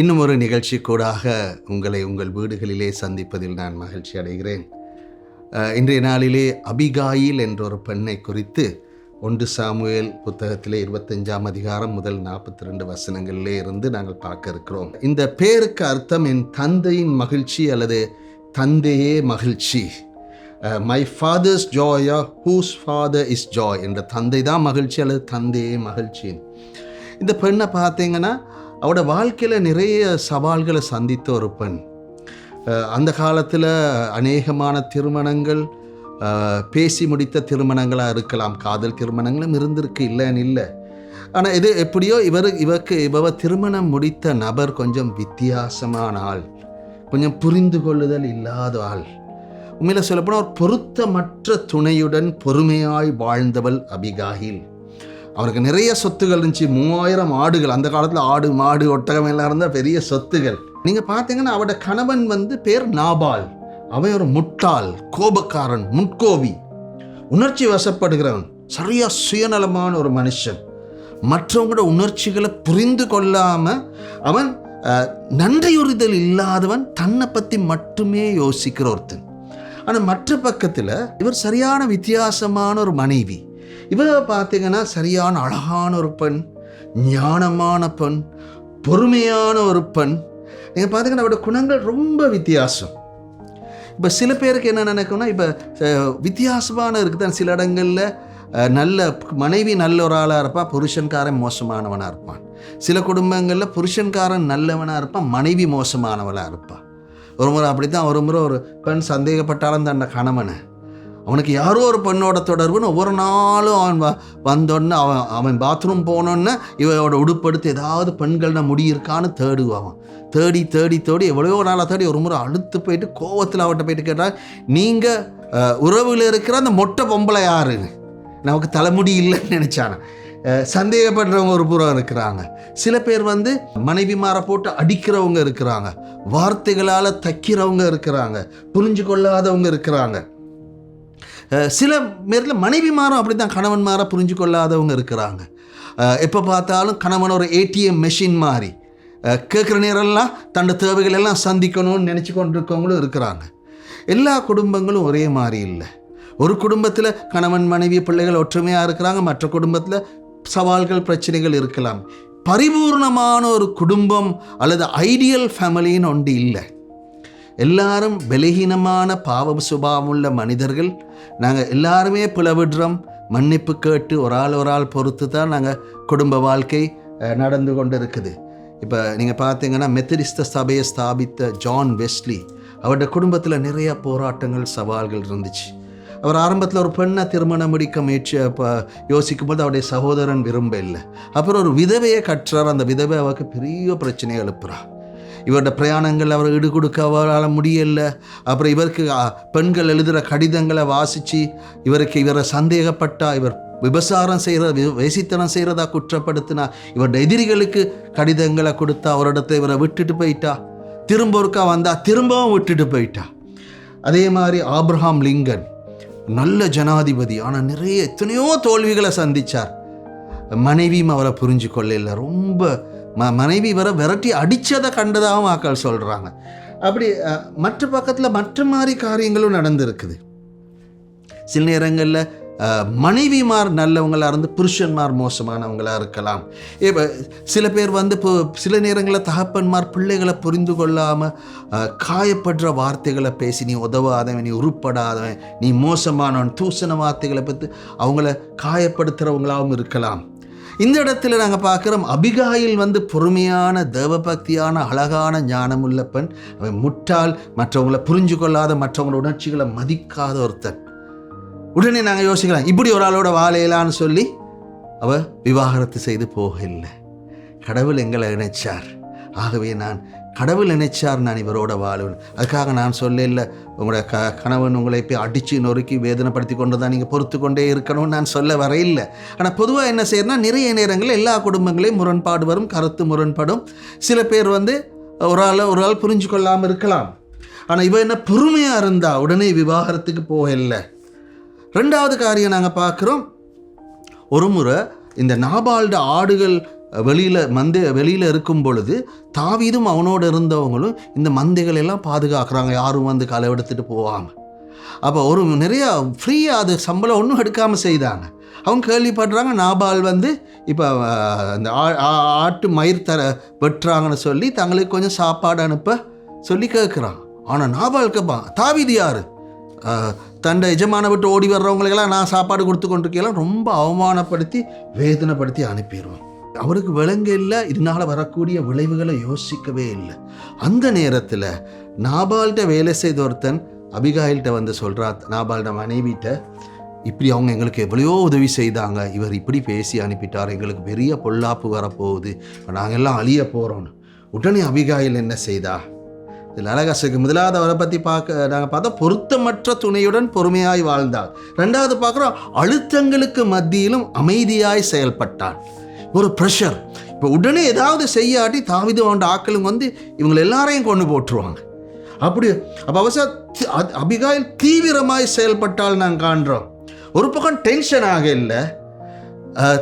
இன்னும் ஒரு நிகழ்ச்சி கூடாக உங்களை உங்கள் வீடுகளிலே சந்திப்பதில் நான் மகிழ்ச்சி அடைகிறேன். இன்றைய நாளிலே அபிகாயில் என்ற ஒரு பெண்ணை குறித்து ஒன்று சாமுவேல் புத்தகத்திலே இருபத்தஞ்சாம் அதிகாரம் முதல் நாற்பத்தி ரெண்டு வசனங்களிலே இருந்து நாங்கள் பார்க்க இருக்கிறோம். இந்த பேருக்கு அர்த்தம் என் தந்தையின் மகிழ்ச்சி அல்லது தந்தையே மகிழ்ச்சி. My father's joy whose father is joy என்ற தந்தை தான் மகிழ்ச்சி அல்லது தந்தையே மகிழ்ச்சி இந்த பெண்ணை பார்த்தீங்கன்னா அவட வாழ்க்கையில் நிறைய சவால்களை சந்தித்த ஒரு பெண். அந்த காலத்தில் அநேகமான திருமணங்கள் பேசி முடித்த திருமணங்களாக இருக்கலாம் காதல் திருமணங்களும் இருந்திருக்கு இல்லைன்னு இல்லை. ஆனால் இது எப்படியோ இவர் இவருக்கு இவ திருமணம் முடித்த நபர் கொஞ்சம் வித்தியாசமான ஆள். கொஞ்சம் புரிந்து கொள்ளுதல் இல்லாத ஆள். உண்மையில் சொல்லப்போனால் ஒரு பொருத்தமற்ற துணையுடன் பொறுமையாய் வாழ்ந்தவள் அபிகாகில். அவருக்கு நிறைய சொத்துகள் இருந்துச்சு. மூவாயிரம் ஆடுகள். அந்த காலத்தில் ஆடு மாடு ஒட்டகம் எல்லாம் இருந்தால் பெரிய சொத்துகள். நீங்கள் பார்த்தீங்கன்னா அவட கணவன் வந்து பேர் நாபால். அவன் ஒரு முட்டாள் கோபக்காரன் முட்கோவி உணர்ச்சி வசப்படுகிறவன். சரியா சுயநலமான ஒரு மனுஷன். மற்றவங்களோட உணர்ச்சிகளை புரிந்து கொள்ளாமல் அவன் நன்றியுறுதல் இல்லாதவன் தன்னை பற்றி மட்டுமே யோசிக்கிற ஒருத்தன். ஆனால் மற்ற பக்கத்தில் இவர் சரியான வித்தியாசமான ஒரு மனைவி. இவ பார்த்தீங்கன்னா சரியான அழகான ஒரு பெண் ஞானமான பெண் பொறுமையான ஒரு பெண். நீங்கள் பார்த்தீங்கன்னா அவரோட குணங்கள் ரொம்ப வித்தியாசம். இப்போ சில பேருக்கு என்ன நினைக்கும்னா இப்போ வித்தியாசமான இருக்குதான் சில இடங்களில் நல்ல மனைவி நல்ல ஒரு ஆளாக இருப்பாள் புருஷன்காரன் மோசமானவனாக இருப்பான். சில குடும்பங்களில் புருஷன்காரன் நல்லவனாக இருப்பான் மனைவி மோசமானவளாக இருப்பான் ஒரு முறை அப்படி தான் ஒரு முறை ஒரு பெண் சந்தேகப்பட்டாலும் தன்னை கணவனை. அவனுக்கு யாரோ ஒரு பெண்ணோட தொடர்புன்னு ஒவ்வொரு நாளும் அவன் வ வந்தோடனே அவன் அவன் பாத்ரூம் போனோன்னே இவனோட உடுப்படுத்து ஏதாவது பெண்கள்னா முடி இருக்கான்னு தேடுவான் தேடி தேடி தேடி எவ்வளவோ நாளாக தேடி ஒரு முறை அழுத்து போயிட்டு கோவத்தில் அவட்ட போயிட்டு கேட்டால் நீங்கள் உறவில் இருக்கிற அந்த மொட்டை பொம்பளை யாரு நமக்கு தலைமுடி இல்லைன்னு நினச்சானே. சந்தேகப்படுறவங்க ஒரு புறம் இருக்கிறாங்க. சில பேர் வந்து மனைவிமாரை போட்டு அடிக்கிறவங்க இருக்கிறாங்க. வார்த்தைகளால் தைக்கிறவங்க இருக்கிறாங்க. புரிஞ்சு கொள்ளாதவங்க இருக்கிறாங்க. சில பேரில் மனைவிமாரும் அப்படி தான் கணவன்மாரை புரிஞ்சு கொள்ளாதவங்க இருக்கிறாங்க. எப்போ பார்த்தாலும் கணவன் ஒரு ஏடிஎம் மெஷின் மாதிரி கேட்குற நேரம்லாம் தன்னோட தேவைகள் எல்லாம் சந்திக்கணும்னு நினச்சி கொண்டிருக்கவங்களும் இருக்கிறாங்க. எல்லா குடும்பங்களும் ஒரே மாதிரி இல்லை. ஒரு குடும்பத்தில் கணவன் மனைவி பிள்ளைகள் ஒற்றுமையாக இருக்கிறாங்க மற்ற குடும்பத்தில் சவால்கள் பிரச்சனைகள் இருக்கலாம். பரிபூர்ணமான ஒரு குடும்பம் அல்லது ஐடியல் ஃபேமிலின்னு ஒன்று இல்லை. எல்லாரும் பலகீனமான பாவ சுபாவமுள்ள மனிதர்கள் நாங்கள் எல்லாருமே பிளவிடுறோம். மன்னிப்பு கேட்டு ஒரு ஆள் ஒரு ஆள் பொறுத்து தான் நாங்கள் குடும்ப வாழ்க்கை நடந்து கொண்டு இருக்குது இப்போ நீங்கள் பார்த்தீங்கன்னா மெத்தடிஸ்த சபையை ஸ்தாபித்த ஜான் வெஸ்லி அவருடைய குடும்பத்தில் நிறைய போராட்டங்கள் சவால்கள் இருந்துச்சு. அவர் ஆரம்பத்தில் ஒரு பெண்ணை திருமணம் முடிக்க முயற்சி இப்போ யோசிக்கும் போது அவருடைய சகோதரன் விரும்ப இல்லை. அப்புறம் ஒரு விதவையை கற்றார் அந்த விதவை அவருக்கு பெரிய பிரச்சனையை எழுப்புறா. இவரோட பிரயாணங்கள் அவர் ஈடு கொடுக்க அவரால் முடியல. அப்புறம் இவருக்கு பெண்கள் எழுதுகிற கடிதங்களை வாசித்து இவருக்கு இவரை சந்தேகப்பட்டா இவர் விபசாரம் செய்கிற வேசித்தனம் செய்கிறதா குற்றப்படுத்தினா இவரோட எதிரிகளுக்கு கடிதங்களை கொடுத்தா அவரிடத்தை இவரை விட்டுட்டு போயிட்டா. திரும்ப ஒருக்கா வந்தால் திரும்பவும் விட்டுட்டு போயிட்டா. அதே மாதிரி ஆப்ரஹாம் லிங்கன் நல்ல ஜனாதிபதி ஆனால் நிறைய எத்தனையோ தோல்விகளை சந்தித்தார் மனைவியும் அவரை புரிஞ்சு கொள்ளல ரொம்ப ம மனைவி வர விரட்டி அடித்ததை கண்டதாகவும் ஆக்கள் சொல்கிறாங்க அப்படி மற்ற பக்கத்தில் மற்ற மாதிரி காரியங்களும் நடந்திருக்குது. சில நேரங்களில் மனைவிமார் நல்லவங்களா இருந்து புருஷன்மார் மோசமானவங்களா இருக்கலாம். இப்போ சில பேர் வந்து இப்போ சில நேரங்களில் தகப்பன்மார் பிள்ளைகளை புரிந்து கொள்ளாமல் காயப்படுற வார்த்தைகளை பேசி நீ உதவாதவன் நீ உருப்படாதவன் நீ மோசமானவன் தூசண வார்த்தைகளை பற்றி அவங்கள காயப்படுத்துகிறவங்களாகவும் இருக்கலாம். இந்த இடத்துல நாங்கள் பார்க்குறோம் அபிகாயில் வந்து பொறுமையான தேவபக்தியான அழகான ஞானமுள்ள பெண். அவன் முட்டாள் மற்றவங்களை புரிஞ்சு கொள்ளாத மற்றவங்களோட உணர்ச்சிகளை மதிக்காத ஒருத்தன். உடனே நாங்கள் யோசிக்கலாம் இப்படி ஒரு ஆளோட வாழையலான்னு சொல்லி அவ விவாகரத்து செய்து போகல கடவுள் எங்களை இணைச்சார். ஆகவே நான் கடவுள் நினைச்சார் நான் இவரோட வாழ்வேன் அதுக்காக நான் சொல்லல உங்களோட க கணவன் உங்களை போய் அடித்து நொறுக்கி வேதனைப்படுத்தி கொண்டு தான் நீங்கள் பொறுத்து கொண்டே இருக்கணும்னு நான் சொல்ல வரையில்லை ஆனால் பொதுவாக என்ன செய்யறதுனா நிறைய நேரங்களில் எல்லா குடும்பங்களையும் முரண்பாடு வரும் கருத்து முரண்படும். சில பேர் வந்து ஒரு ஆள் ஒரு ஆள் புரிஞ்சு கொள்ளாமல் இருக்கலாம். ஆனால் இவன் என்ன பொறுமையாக இருந்தா உடனே விவாகரத்துக்கு போகல ரெண்டாவது காரியம் நாங்கள் பார்க்குறோம் ஒரு முறை இந்த நாபால்ட ஆடுகள் வெளியில் மந்தை வெளியில் இருக்கும் பொழுது தாவீதும் அவனோடு இருந்தவங்களும் இந்த மந்தைகள் எல்லாம் பாதுகாக்கிறாங்க. யாரும் வந்து களை எடுத்துகிட்டு போவாமல் அப்போ ஒரு நிறையா ஃப்ரீயாக அது சம்பளம் ஒன்றும் எடுக்காமல் செய்தாங்க. அவங்க கேள்விப்படுறாங்க நாபால் வந்து இப்போ அந்த ஆ- ஆ- ஆட்டு மயிர் தர வெட்டுறாங்கன்னு சொல்லி தங்களுக்கு கொஞ்சம் சாப்பாடு அனுப்ப சொல்லி கேட்குறான் ஆனால் நாபால் கேட்பான் தாவீது யார்? தண்டை எஜமான விட்டு ஓடி வர்றவங்களுக்கெல்லாம் நான் சாப்பாடு கொடுத்து கொண்டிருக்கலாம் ரொம்ப அவமானப்படுத்தி வேதனைப்படுத்தி அனுப்பிடுவேன் அவருக்கு விலங்கு இல்லை இதனால் வரக்கூடிய விளைவுகளை யோசிக்கவே இல்லை. அந்த நேரத்தில் நாபால்கிட்ட வேலை செய்த ஒருத்தன் அபிகாயில்கிட்ட வந்து சொல்கிறா நாபால்ட மனைவிட்ட இப்படி அவங்க எங்களுக்கு எவ்வளையோ உதவி செய்தாங்க இவர் இப்படி பேசி அனுப்பிட்டார் எங்களுக்கு பெரிய பொல்லாப்பு வரப்போகுது இப்போ நாங்கள் எல்லாம் அழிய போகிறோன்னு உடனே அபிகாயில் என்ன செய்தா? இதில் அழகாசுக்கு முதலாவது அவரை பற்றி பார்க்க நாங்கள் பார்த்தா பொருத்தமற்ற துணையுடன் பொறுமையாய் வாழ்ந்தாள். ரெண்டாவது பார்க்குறோம் அழுத்தங்களுக்கு மத்தியிலும் அமைதியாய் செயல்பட்டாள் ஒரு ப்ரெஷர் இப்போ உடனே ஏதாவது செய்யாட்டி தாவிது அவன் ஆக்களும் வந்து இவங்களை எல்லாரையும் கொண்டு போட்டுருவாங்க. அப்படி அப்போ அவசர அபிகாயில் தீவிரமாய் செயல்பட்டால் நாங்கள் காண்றோம். ஒரு பக்கம் டென்ஷன் ஆக இல்லை.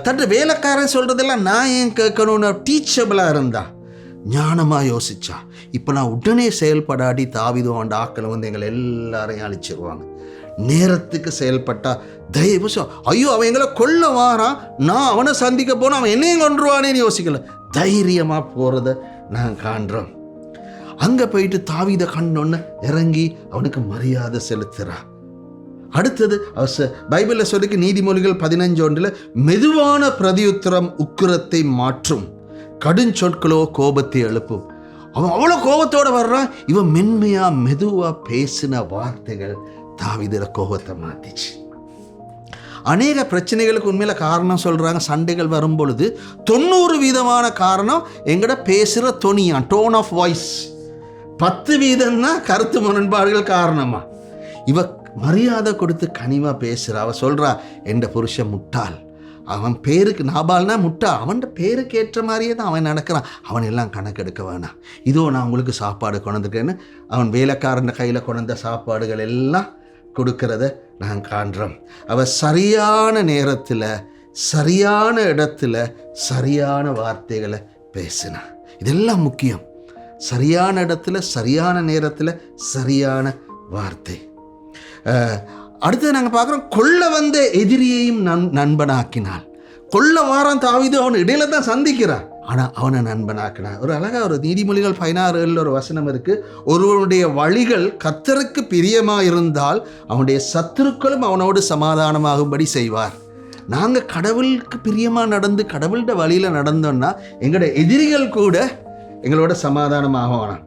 தன் வேலைக்காரன் சொல்கிறதெல்லாம் நான் ஏன் கேட்கணும்னு டீச்சபிளாக இருந்தா? ஞானமாக யோசிச்சா. இப்போ நான் உடனே செயல்படாடி தாவிதம் ஆண்ட ஆக்களை வந்து எங்களை எல்லாரையும் அழிச்சிருவாங்க. நேரத்துக்கு செயல்பட்டா தயவு ஐயோ அவன் எங்களை கொல்ல வாரான். நான் அவனை சந்திக்க போனா அவன் என்னையும் கொன்றுவானேன்னு யோசிக்கல. தைரியமாக போகிறத நான் காண்றோம். அங்கே போயிட்டு தாவித கண்ணொன்னு இறங்கி அவனுக்கு மரியாதை செலுத்துறா. அடுத்தது பைபிளில் சொல்லிக்கு நீதிமொழிகள் பதினஞ்சு ஒன்றில் மெதுவான பிரதியுத்தரம் உக்கிரத்தை மாற்றும். கடுஞ்சொற்களோ கோபத்தை எழுப்பும். அவன் அவ்வளோ கோபத்தோட வர்றான். இவன் மென்மையா மெதுவா பேசின வார்த்தைகள் தாவிதில் கோபத்தை மாற்றிச்சு அநேக பிரச்சனைகளுக்கு உண்மையில் காரணம் சொல்கிறாங்க சண்டைகள் வரும் பொழுது தொண்ணூறு வீதமான காரணம் எங்கட பேசுகிற தொனியான் டோன் ஆஃப் வாய்ஸ் பத்து வீதம்னா கருத்து முரண்பாடுகள் காரணமா? இவ மரியாதை கொடுத்து கனிவா பேசுகிறா அவ சொல்கிறா என் புருஷன் முட்டாள். அவன் பேருக்கு நாபால்னா முட்டா. அவன் பேருக்கு ஏற்ற மாதிரியே தான் அவன் நடக்கிறான். அவன் எல்லாம் கணக்கெடுக்க வேணாம். இதோ நான் உங்களுக்கு சாப்பாடு கொண்டுருக்கேன்னு அவன் வேலைக்காரன் கையில் கொண்ட சாப்பாடுகள் எல்லாம் கொடுக்கறத நான் காண்றோம். அவ சரியான நேரத்தில் சரியான இடத்துல சரியான வார்த்தைகளை பேசினா. இதெல்லாம் முக்கியம். சரியான இடத்துல சரியான நேரத்தில் சரியான வார்த்தை. அடுத்து அடுத்தது நாங்கள் பார்க்குறோம் கொள்ள வந்த எதிரியையும் நன் நண்பனாக்கினாள் கொள்ள வாரம் தாவிது அவன் இடையில தான் சந்திக்கிறான். ஆனால் அவனை நண்பனாக்கினான். ஒரு அழகாக ஒரு நீதிமொழிகள் பதினாறு ஒரு வசனம் இருக்கு. ஒருவனுடைய வழிகள் கத்தருக்கு பிரியமாக இருந்தால் அவனுடைய சத்துருக்களும் அவனோடு சமாதானமாகும்படி செய்வார். நாங்கள் கடவுளுக்கு பிரியமாக நடந்து கடவுள்கிட்ட வழியில் நடந்தோம்னா எங்களோட எதிரிகள் கூட எங்களோட சமாதானமாக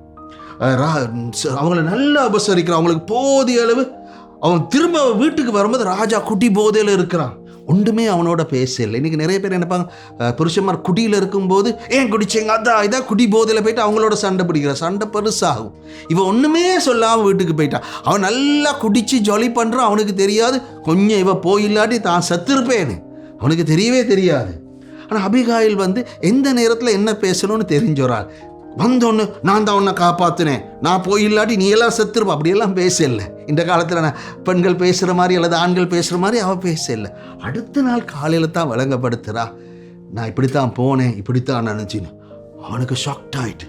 ரா- அவங்கள நல்லா உபசரிக்கிறான். அவங்களுக்கு போதிய அளவு அவன் திரும்ப வீட்டுக்கு வரும்போது ராஜா குட்டி போதையில் இருக்கிறான். ஒன்றுமே அவனோட பேசல. இன்னைக்கு நிறைய பேர் நினைப்பாங்க புருஷமார் புருஷன்மார் குடியில் இருக்கும்போது ஏன் குடிச்சேங்க? அதான் இதான் குடி போதையில் போயிட்டு அவங்களோட சண்டை பிடிக்கிறான் சண்டை பெருசாகும். இவன் ஒன்றுமே சொல்லாமல் வீட்டுக்கு போயிட்டான். அவன் நல்லா குடித்து ஜொலி பண்ணுறான் அவனுக்கு தெரியாது. கொஞ்சம் இவன் போயில்லாட்டி தான் செத்துருப்பேன்னு. அவனுக்கு தெரியவே தெரியாது. ஆனால் அபிகாயில் வந்து எந்த நேரத்தில் என்ன பேசணும்னு தெரிஞ்சோராள் வந்தோன்னு நான் தான் உன்னை காப்பாற்றினேன் நான் போய் இல்லாட்டி நீ எல்லாம் செத்துருப்ப அப்படியெல்லாம் பேசல. இந்த காலத்தில் நான் பெண்கள் பேசுகிற மாதிரி அல்லது ஆண்கள் பேசுகிற மாதிரி அவள் பேசல. அடுத்த நாள் காலையில் தான் வழங்கப்படுத்துறா நான் இப்படித்தான் போனேன் இப்படித்தான் நினச்சின்னு அவனுக்கு ஷாக்ட் ஆயிட்டு.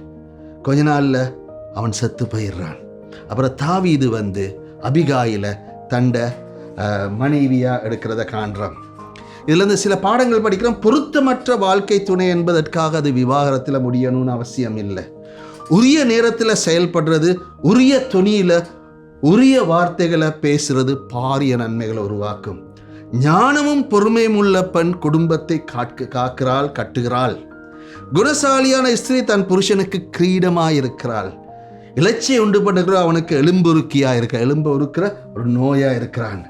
கொஞ்ச நாளில் அவன் செத்து போயிடுறான். அப்புறம் தாவி இது வந்து அபிகாயில் தண்டை மனைவியாக எடுக்கிறத காண்றான். இதுலேருந்து சில பாடங்கள் படிக்கிறோம். பொருத்தமற்ற வாழ்க்கை துணை என்பதற்காக அது விவாகரத்தில் முடியணும்னு அவசியம் இல்லை உரிய நேரத்தில் செயல்படுறது உரிய துணியில் உரிய வார்த்தைகளை பேசுறது பாரிய நன்மைகளை உருவாக்கும். ஞானமும் பொறுமையும் உள்ள பெண் குடும்பத்தை காக்க காக்கிறாள் கட்டுகிறாள். குணசாலியான ஸ்திரீ தன் புருஷனுக்கு கிரீடமாயிருக்கிறாள். இலச்சியை உண்டு பண்ணுகிற அவனுக்கு எலும்புருக்கியா இருக்க எலும்பு உருக்கிற ஒரு நோயாக இருக்கிறான்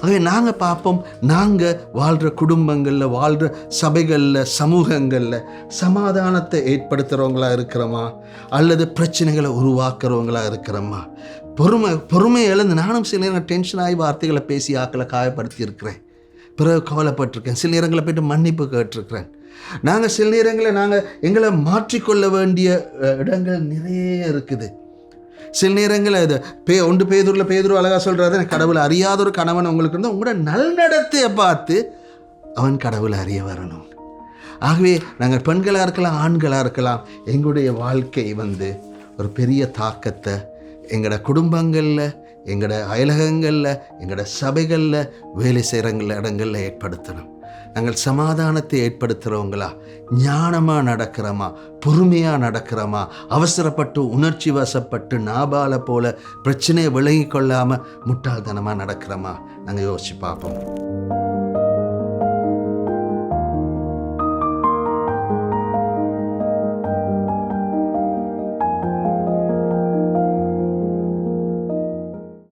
ஆகவே நாங்கள் பார்ப்போம் நாங்கள் வாழ்கிற குடும்பங்களில் வாழ்கிற சபைகளில் சமூகங்களில் சமாதானத்தை ஏற்படுத்துகிறவங்களா இருக்கிறோமா? அல்லது பிரச்சனைகளை உருவாக்குறவங்களா இருக்கிறோமா? பொறுமை பொறுமை இழந்து நானும் சில நேரம் டென்ஷன் ஆகி வார்த்தைகளை பேசி ஆக்களை காயப்படுத்தி இருக்கிறேன் பிறகு கவலைப்பட்டிருக்கேன். சில நேரங்களில் போயிட்டு மன்னிப்பு கேட்டிருக்கிறேன். நாங்கள் சில நேரங்களில் நாங்கள் எங்களை மாற்றிக்கொள்ள வேண்டிய இடங்கள் நிறைய இருக்குது. சில நேரங்களில் இது பே ஒன்று பேதூரில் பேதூர் அழகாக சொல்கிறாரு கடவுள் அறியாத ஒரு கணவன் உங்களுக்கு இருந்தால் உங்களோட நல்நடத்தையை பார்த்து அவன் கடவுளை அறிய வரணும். ஆகவே நாங்கள் பெண்களாக இருக்கலாம் ஆண்களாக இருக்கலாம் எங்களுடைய வாழ்க்கை வந்து ஒரு பெரிய தாக்கத்தை எங்களோட குடும்பங்களில் எங்களோட அயலகங்களில் எங்களோட சபைகளில் வேலை செய்கிற இடங்களில் ஏற்படுத்தணும். நாங்கள் சமாதானத்தை ஏற்படுத்துகிறவங்களா ஞானமாக நடக்கிறோமா? பொறுமையாக நடக்கிறோமா? அவசரப்பட்டு உணர்ச்சி வசப்பட்டு நாபால போல பிரச்சனையை விலகி கொள்ளாமல் முட்டாள்தனமாக நடக்கிறோமா? நாங்கள் யோசித்து பார்ப்போம்.